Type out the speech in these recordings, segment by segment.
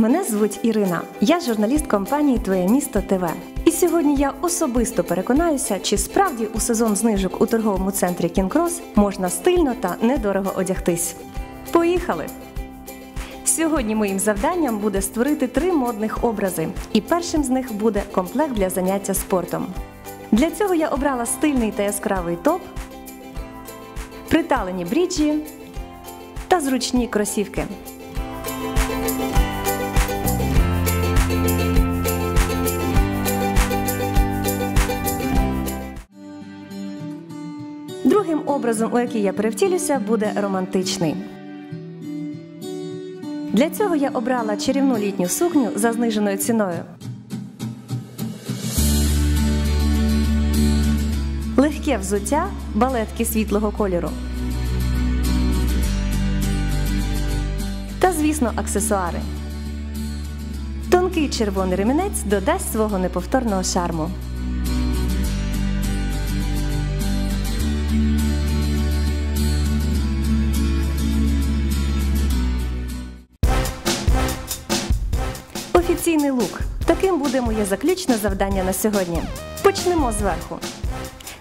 Мене звуть Ірина. Я журналіст компанії Твоє місто ТВ. І сьогодні я особисто переконаюся, чи справді у сезон знижок у торговому центрі Кінкрос можна стильно та недорого одягтись. Поїхали! Сьогодні моїм завданням буде створити три модних образи, і першим з них буде комплект для заняття спортом. Для цього я обрала стильний та яскравий топ, приталені бріджі та зручні кросівки. Другим образом, у який я перевтілюся, буде романтичний. Для цього я обрала чарівну літню сукню за зниженою ціною. Легке взуття, балетки світлого кольору. Та, звісно, аксесуари. Тонкий червоний ремінець додасть свого неповторного шарму. Офіційний лук. Таким буде моє заключне завдання на сьогодні. Почнемо зверху.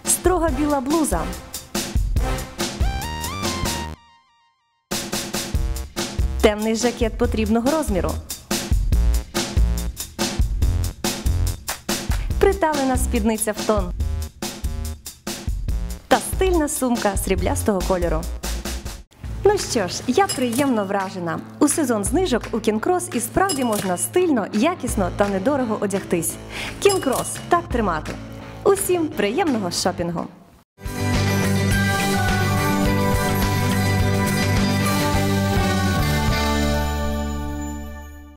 Строга біла блуза. Темний жакет потрібного розміру. Приталена спідниця в тон. Та стильна сумка сріблястого кольору. Ну що ж, я приємно вражена. У сезон знижок у Кінкрос і справді можна стильно, якісно та недорого одягтись. Кінкрос так тримати. Усім приємного шопінгу!